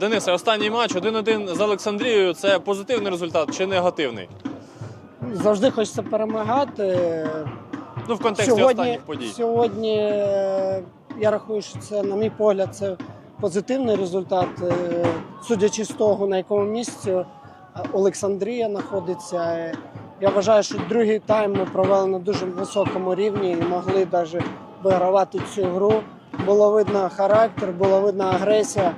Денисе, останній матч 1-1 з Олександрією. Це позитивний результат чи негативний? Завжди хочеться перемагати. Ну, в контексті останніх подій. Сьогодні е, я рахую, що це, на мій погляд, це позитивний результат. Е, Судячи з того, на якому місці е, Олександрія знаходиться. Я вважаю, що другий тайм ми провели на дуже високому рівні і могли навіть вигравати цю гру. Було видно характер, було видно агресія.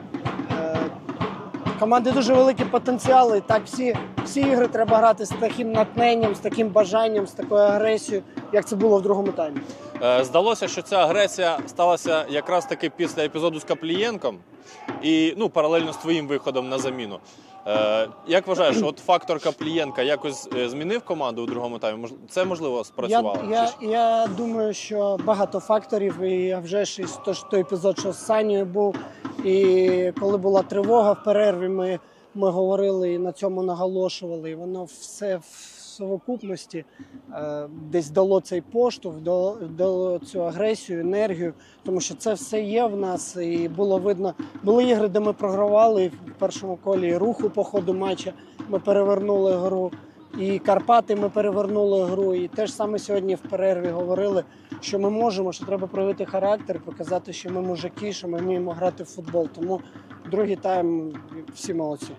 Команди дуже великі потенціали. Так, всі, всі ігри треба грати з таким натхненням, з таким бажанням, з такою агресією, як це було в другому таймі. Е, Здалося, що ця агресія сталася якраз таки після епізоду з Каплієнком і ну, паралельно з твоїм виходом на заміну. Е, як вважаєш, от фактор Каплієнка якось е, змінив команду у другому таймі? Це можливо спрацювало? Я, я, я думаю, що багато факторів, і вже ж то- той епізод, що з Санєю був. І коли була тривога в перерві, ми, ми говорили і на цьому наголошували. І воно все в совокупності е, десь дало цей поштовх, дало, цю агресію, енергію, тому що це все є в нас. І було видно, були ігри, де ми програвали в першому колі руху по ходу матча. Ми перевернули гру. І Карпати ми перевернули гру. І теж саме сьогодні в перерві говорили, що ми можемо, що треба проявити характер, показати, що ми мужики, що ми вміємо грати в футбол. Тому другий тайм всі молодці.